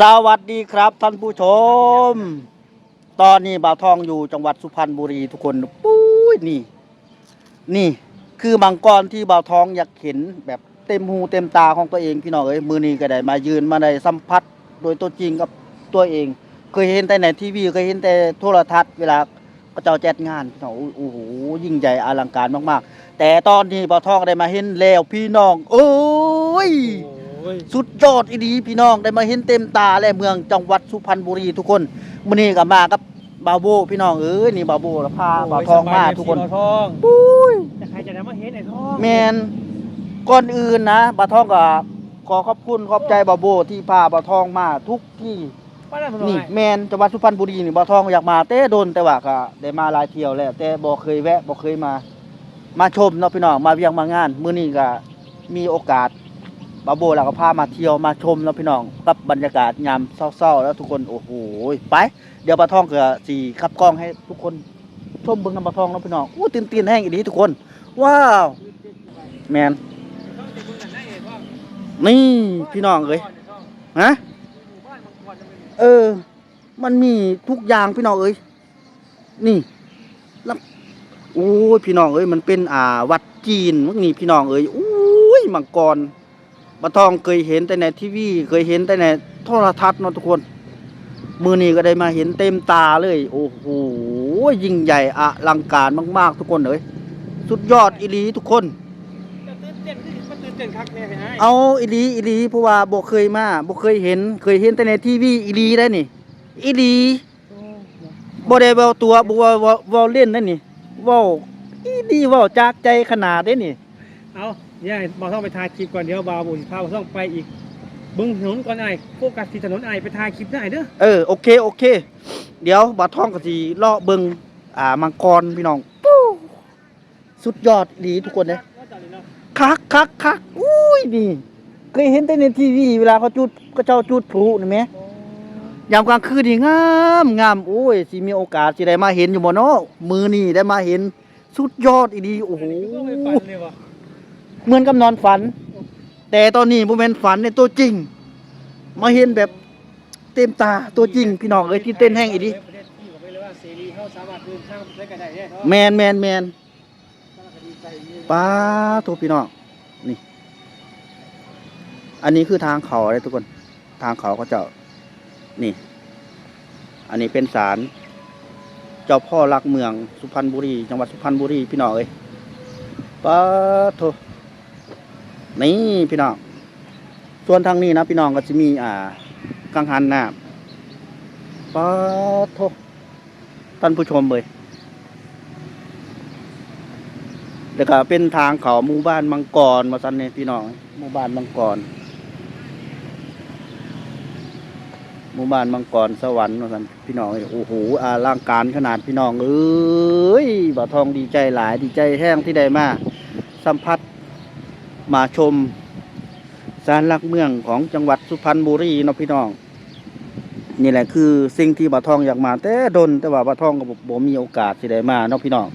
สวัสดีครับท่านผู้ชม ตอนนี้บ่าวทองอยู่จังหวัดสุพรรณบุรีทุกคนปุ้ยนี่ นี่คือมังกรที่บ่าวทองอยากเห็นแบบเต็มหูเต็มตาของตัวเองพี่น้องเอ้ยมือนี้ก็ได้มายืนมาได้สัมผัสโดยตัวจริงกับตัวเอง เคยเห็นแต่ในทีวีเคยเห็นแต่โทรทัศน์เวลาเขาเจ้าแจัดงานพี่น้องโอ้โหยิ่งใหญ่อลังการมากๆ แต่ตอนนี้บ่าวทองได้มาเห็นแล้วพี่น้อง โอ้ย สุดยอดอีดีพี่น้องได้มาเห็นเต็มตาและเมืองจังหวัดสุพรรณบุรีทุกคนมื้อนี้ก็มากับบาวโบพี่น้องเอ้ยนี่บาวโบแล้วพาบาวทองมาทุกคนบ่าวทองปุ้ยแต่ใครจะได้มาเห็นไอ้ทองแมนก่อนอื่นนะบาวทองก็ขอขอบคุณขอบใจบาวโบที่พาบาวทองมาทุกที่ว่าได้ผมนี่นี่แมนจังหวัดสุพรรณบุรีนี่บาวทองอยากมาแต่โดนแต่ว่าก็ได้มาหลายเที่ยวแล้วแต่บ่เคยแวะบ่เคยมา มาชมเนาะพี่น้องมาเวียงมางาน มื้อนี้ก็มีโอกาส บาโบเราก็พามาเที่ยวมาชมแล้วพี่น้องกับบรรยากาศยามเศร้าๆแล้วทุกคนโอ้โหไป เดี๋ยวปลาทองเก็สีขับกล้องให้ทุกคนชมเบิ้งน้ำปลาทองแล้วพี่น้องอู้ตื่นเต้นแห้งอีดีทุกคน ว้าวแมนนี่พี่น้องเอ้ยฮะเออ มันมีทุกอย่างพี่น้องเอ้ยนี่แล้วโอ้ยพี่น้องเอ้ยมันเป็นอ่าวัดจีนพวกนี้พี่น้องเอ้ยอุ้ยมังกร ปะทองเคยเห็นแต่ในทีวีเคยเห็นแต่ในโทรทัศน์เนาะทุกคน มือนี้ก็ได้มาเห็นเต็มตาเลย โอ้โหยิ่งใหญ่อลังการมากๆ ทุกคนเลยสุดยอดอีหลีทุกคนจะตื่นเต้นขึ้นมันตื่นเต้นคักแน่ไปให้เอาอีหลีอีหลีเพราะว่าบ่เคยมาบ่เคยเห็น เคยเห็นแต่ในทีวีอีหลีได้นี่อีหลีบ่ได้เว้าตัวบ่เว้าเว้าเว้าเล่นนั่นนี่เว้าอีหลีเว้าจากใจขนาดเด้นี่เอา เนี่ยบาวทองไปถ่าคลิปก่อนเดี๋ยวบาวบุญพาบาวทองไปอีกเบึงถนนก่อนไอ้โฟกัสที่ถนนไอ้ไปถ่าคลิปได้เด้อเออโอเคโอเค เดี๋ยวบาท่องก็สิเลาะเบิงอ่ามังกรพี่น้องปู้สุดยอดดีทุกคนเลยคักคักคักอุ้ยนี่เคยเห็นแต่ในทีวีเวลาเขาจุดก็เจ้าจุดพลุนี่ไหมยามกลางคืนนี่งามงามโอ้ยสิมีโอกาสสิได้มาเห็นอยู่บ่เนาะมือนี่ได้มาเห็นสุดยอดอีดีโอ้โห เหมือนกับนอนฝัน แต่ตอนนี้บ่แม่นฝันในตัวจริง มาเห็นแบบเต็มตาตัวจริงพี่น้องเอ้ยที่เต้นแห้งอีดิแมนแมนแมนป้าโทพี่น้องนี่ อันนี้คือทางเขาเลยทุกคน ทางเขาเขาเจ้านี่ อันนี้เป็นศาลเจ้าพ่อรักเมืองสุพรรณบุรี จังหวัดสุพรรณบุรีพี่น้องเอ้ยป้าโท นี่พี่น้อง ส่วนทางนี้นะพี่น้องก็จะมีอ่ากังหันน้ำป้าโทท่านผู้ชมเลยแล้วก็เป็นทางเขาหมู่บ้านมังกรมาสันเนี่ยพี่น้องหมู่บ้านมังกรหมู่บ้านมังกรสวรรค์มาสันพี่น้องโอ้โหอาร่างการขนาดพี่น้องเอ้ยบ่าทองดีใจหลายดีใจแห้งที่ได้มาสัมผัส มาชมศาลหลักเมืองของจังหวัดสุพรรณบุรีเนาะพี่น้อง นี่แหละคือสิ่งที่บาทองอยากมาแต่ดนแต่ว่าบาทองก็บ่มีโอกาสที่ได้มาเนาะพี่น้อง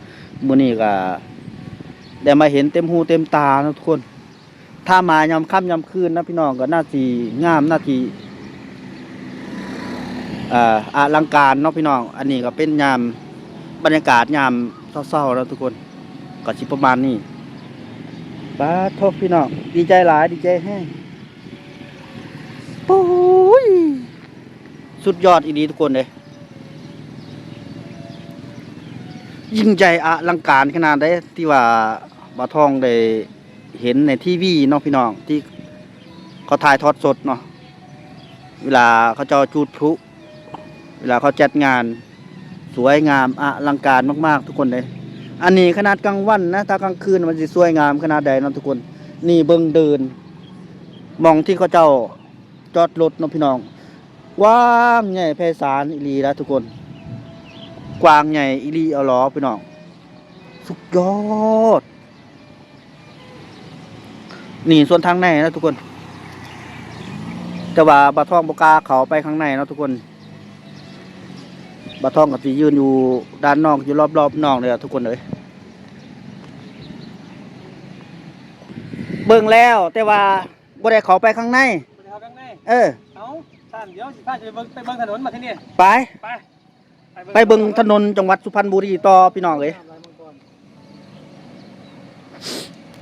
มื้อนี้ก็ได้มาเห็นเต็มหูเต็มตานะทุกคน ถ้ามายามค่ำยามคืนนะพี่น้องก็น่าสีงามน่าสีอ่าอลังการเนาะพี่น้อง อันนี้ก็เป็นยามบรรยากาศยามเศร้าๆแล้วทุกคนก็สิประมาณนี้ ป้าทบพี่น้องดีใจหลาย ดีใจแห้งโอ้ยสุดยอดอีดีทุกคนเลยยิ่งใหญ่อลังการขนาดได้ที่ว่าบาทองได้เห็นในทีวีเนาะพี่น้องที่เขาถ่ายทอดสดเนาะเวลาเขาจะจุดพลุเวลาเขาจัดงาน สวยงามอลังการมาก ๆ ทุกคนเลย อันนี้ขนาดกลางวันนะถ้ากลางคืนมันจะสวยงามขนาดใดเนะทุกคน นี่เบิ่งเดิน มองที่เขาเจ้าจอดรถนะพี่น้องว่างใหญ่ไพศาลอีหลีแล้วทุกคน กวางใหญ่อีหลีเอาล้อพี่น้อง สุดยอด นี่ส่วนทางในนะทุกคน แต่ว่าบาทองบกาเขาไปข้างในนะทุกคน บาทองกับที่ยืนอยู่ด้านนอกอยู่รอบๆนอกเลยอะทุกคนเลยเบิ่งแล้วแต่ว่าบ่ได้เขาไปข้างในไปเอาข้างในเออ เอาท่านเดี๋ยวสิพาจะไปเบิ่งไปเบิ่งถนนมาที่นี่ไป ไปไปเบิ่งถนนจังหวัดสุพรรณบุรีต่อพี่น้องเอ้ย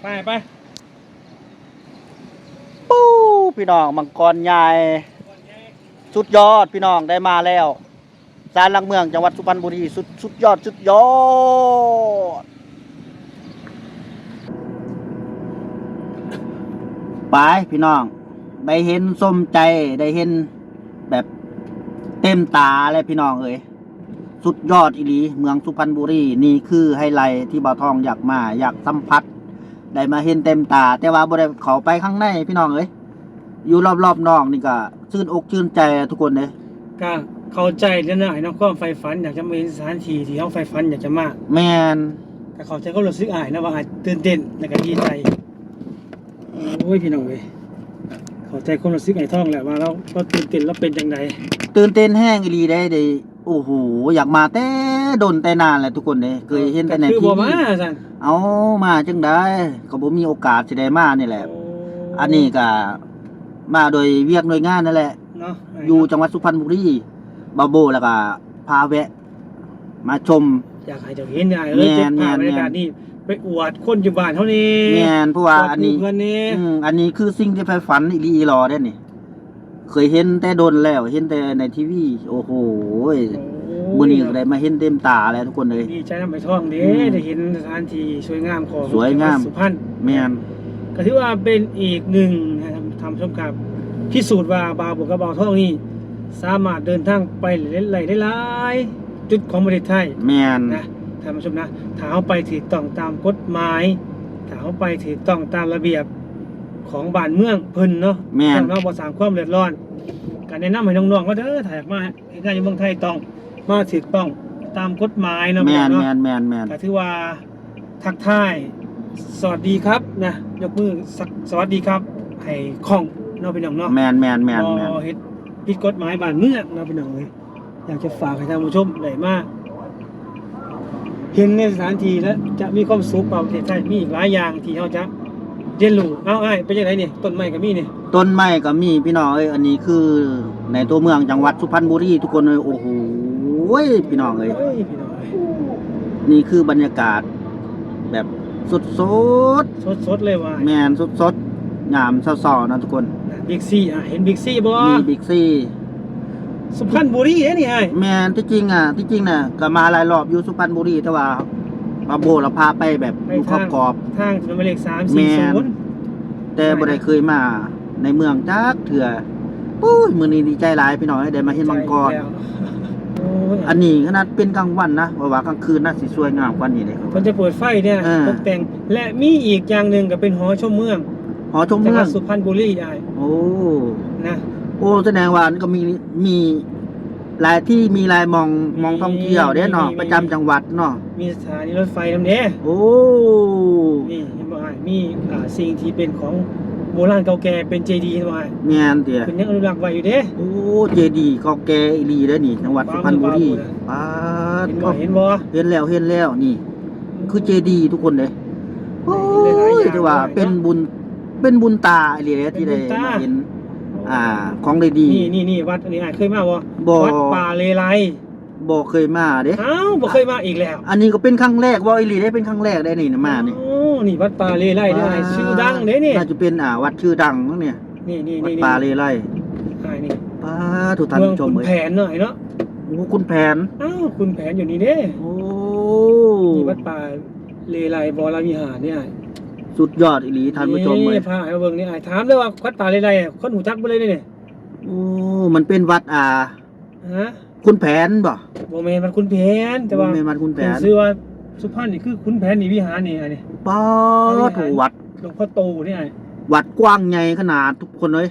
ไปไปปู้พี่น้องมังกรใหญ่สุดยอดพี่น้องได้มาแล้ว ศาลหลักเมืองจังหวัดสุพรรณบุรีสุดสุดยอดสุดยอดไปพี่น้อง ได้เห็นส้มใจได้เห็นแบบเต็มตาเลยพี่น้องเอ้ยสุดยอดอีหลีเมืองสุพรรณบุรีนี่คือไฮไลท์ที่บ่าวทองอยากมาอยากสัมผัสได้มาเห็นเต็มตา แต่ว่าบ่ได้เข้าไปข้างในพี่น้องเอ้ยอยู่รอบๆนอกนี่ก็ชื่นอกชื่นใจทุกคนเลยก็ เข้าใจแล้วนะไอ้น้องความไฟฝันอยากจะมาเห็นสถานที่ที่เขาไฟฝันอยากจะมาแมนก็เข้าใจก็รู้สึกอายนะว่าอายตื่นเต้นแล้วก็ดีใจโอ้ยพี่น้องเว้ยเข้าใจความรู้สึกไอ้ท่องแหละว่าเราก็ตื่นเต้นแล้วเป็นจังไดตื่นเต้นแห้งอีหลีได้ได้โอ้โหอยากมาแต่ดนแต่นานแหละทุกคนเลยเคยเห็นแต่ในคือทีบ่วีมาซั่นเอามาจังได้ก็บ่มีโอกาสสิได้มานี่แหละ อันนี้ก็มาโดยเวียกหน่วยงานนั่นแหละเนาะอยู่จังหวัดสุพรรณบุรี บาโบแล้วก็พาแวะ มาชม อยากให้เจ้าเห็นได้เอ้ยแม่เจ็บนภาพบรแม่นรยากาศนี่ไปอวดคนอยู่บ้านเท่านี้แม่นเพราะว่าอันนี้อวดหมู่เพื่อนนี่อืมอันนี้คือสิ่งที่ไฟฝันอีหลีอีหลอได้นี่ เคยเห็นแต่โดนแล้ว เห็นแต่ในทีวี โอ้โหยโอ้มื้อนี้ก็ได้มาเห็นเต็มตาแล้วทุกคนเลย ดีใจน้ำไปท่องเด้อืมได้เห็นสถานที่สวยงามของสวยงาม จัหดสุพรรณ แม่น ก็ถือว่าเป็นอีกหนึ่งนะครับทำชมกับพิสูจน์ว่าบาวบุกกระบาวท่องนี่ สามารถเดินทางไปหลายๆได้หลายๆจุดของประเทศไทยแม่นนะท่านผู้ชมนะถ้าเอาไปถือต้องตามกฎหมายถ้าเอาไปถือต้องตามระเบียบของบ้านเมืองเพิ่นเนาะแม่นต้องเราบ่สร้างความเดือดร้อนการแนะนำให้น้องๆว่าเด้อถ้าอยากมาเฮ็ดงานอยู่เมืองไทยต้องมาถูกต้องตามกฎหมายเนาะแม่นเนาะแม่นแม่นแม่นก็ถือว่าทักทายสวัสดีครับนะยกมือสักสวัสดีครับให้คล่องเนาะพี่น้องเนาะแม่นแม่นแม่นแม่นบ่เฮ็ด ผิดกฎหมายบ้านเมืองเนาะพี่น้องเอ้ยอยากจะฝากให้ท่านผู้ชมได้มาเห็นในสถานที่แล้วจะมีความสุขกว่าประเทศไทยมีอีกหลายอย่างที่เขาจะเรียนรู้เอาอ้ายเป็นยังไงนี่ต้นไม้ก็มีนี่ต้นไม้ก็มีพี่น้องเอ้ยอันนี้คือในตัวเมืองจังหวัดสุพรรณบุรีทุกคนเลยโอ้โหยพี่น้องเอ้ยเอ้ยพี่น้องเอ้ยนี่คือบรรยากาศแบบสดสดสดๆเลยว่าๆแมนสดสดๆงามเศร้าๆนะทุกคน บิ๊กซีอะเห็นบิ๊กซีบ่มีบิ๊กซีสุพรรณบุรีเด้นี่อ้ายแมนที่จริงอะที่จริงน่ะก็มาหลายรอบอยู่สุพรรณบุรีแต่ว่าปาโบเราพาไปแบบอยู่ขอบกรอบทางถนนหมายเลขแม่น340แต่บ่ได้เคยมาในเมืองจักเถื่อปุ้ยมื้อนี้ดีใจหลายพี่น้องได้มาเห็นมังกรแล้วโอ้ยอันนี้ขนาดเป็นกลางวันนะว่าว่ากลางคืนน่าสิสวยงามกว่านี้เลยครับมันจะเปิดไฟเนี่ยอ่าตกแต่งและมีอีกอย่างหนึ่งก็เป็นหอชมเมือง หอชมจังเมืหอวังดสุพรรณบุรีได้โอ้นะโอ้แสดงว่าอันก็มีมีหลายที่มีหลายมองมองท่องเที่ยวเด้เนาะประจำจังหวัดเนาะมีสถานีรถไฟนำเด้โอ้นี่เห็นบ่อ้ายมีอ่าสิ่งที่เป็นของโบราณเก่าแก่เป็นเจดีย์บ่อ้ายแม่นเตี่ยเป็นยังอนุรักษ์ไว้อยู่เด้ โอ้เจดีย์เก่าแก่อีหลีเด้อนี่ จังหวัดสุพรรณบุรีปาดเห็นบ่เห็นบ่เห็นแล้วเห็นแล้วนี่ คือเจดีย์ทุกคนเลยโอ้หลายๆยอย่างแต่ว่าด้วยเป็นบุญ เป็นบุญตาอีหลีเด้ที่ได้เป็นบุญตามาเห็น อ่า ของได้ดีนี่นี่นี่วัดอันนี้อ้ายเคยมาบ่บ่วัดป่าเลไลบ่เคยมาเด้ อ้าวบ่เคยมาอีกแล้วอันนี้ก็เป็นครั้งแรกว่าอีหลีได้เป็นครั้งแรกได้นี่นะมานี่โอ้นี่วัดป่าเลไลเด้ออ้ายชื่อดังเด้นี่น่าจะเป็นอ่าวัดชื่อดังมั้งเนี่ยนี่นี่วัดนี่ป่าเลไลอ้ายนี่ป้าทุกท่านเมืองผู้ชมขุนเอ้ยแผนหน่อยเนาะโอ้คุณแผน อ้าวขุนแผนอยู่นี่เด้โอ้ที่วัดป่าเลไลบรวิหารเนี่ย สุดยอดอีหลีท่านผู้ชมเอ้ยพาให้มาเบิ่งนี่อ้ายถามเลยว่าวัดป่าเลไลอะคนหูจักบ่เลยนี่โอ้มันเป็นวัดอ่าฮะคุณแผนบ่บ่แม่นมันขุนแผน แต่ว่าบ่แม่นวัดคุณแผเป็นนชื่อว่าสุพรรณนี่คือขุนแผนนี่วิหารนี่อันนี้ป้าโถวัดหลวงพ่อโตนี่อ้ายวัดกว้างใหญ่ขนาดทุกคนเลย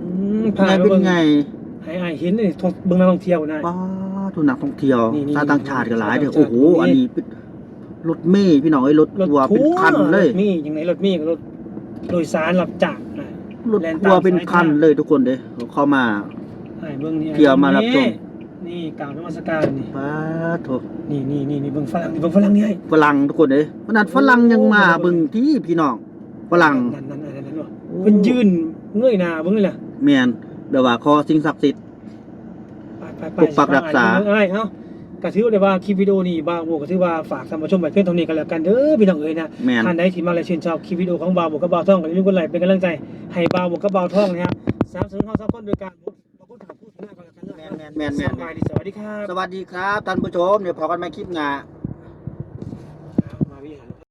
อืมพาไงให้มาเป็นเบิ่งไงให้อ้ายเห็นนี่ท่องเบิ่งนักท่องเที่ยวนะป้าทุกนักท่องเที่ยวนี่นี่ชาวต่างชาติก็หลายเด้อชาวต่างชาติโอ้โหนี่อันนี้เป็น รถเมล์พี่น้องเอ้ยรถทัวร์เป็นคันเลยรถมีอย่างไหนรถมีกับรถโดยสารรับจ้างนะรถทัวร์เป็นคันเลยทุกคนเด้อเข้ามาให้เบิ่งนี่เที่ยวมารับชมนี่กล่าวนมัสการนี่ป้าโถนี่นี่นี่นี่เบิ่งฝรั่งนี่เบิ่งฝรั่งนี่ไอ้ฝรั่งทุกคนเด้ขนาดฝรั่งยังมาโอ้เบิ่งที่พี่น้องฝรั่งนั่นนั่นนั่นนั่นว่ะโอ้เพิ่นยืนเงยหน้าเบิ่งนี่แหละแม่นเดี๋ยวว่าขอสิ่งศักดิ์สิทธิ์ไปไปไปปกปักรักษาเอ้ยเนาะ ก็ถือได้ว่าคลิปวิดีโอนี้บาวโบก็ถือว่าฝากท่านผู้ชมไว้เพียงเท่านี้กันแล้วกันเด้อพี่น้องเอ้ยนะแม่น ท่านใดที่มาและชื่นชอบคลิปวิดีโอของบาวโบกับบาวท่องก็อย่าลืมกดไลค์เป็นกำลังใจให้บาวโบกับบาวท่องนะฮะสนับสนุนเฮาสองคนโดยการบอกพูดถามพูดหน้ากันแล้วกันเนาะแม่นแม่นแม่นสบายดีสวัสดีครับ สวัสดีครับท่านผู้ชมเดี๋ยวพอกันใหม่คลิปหน้า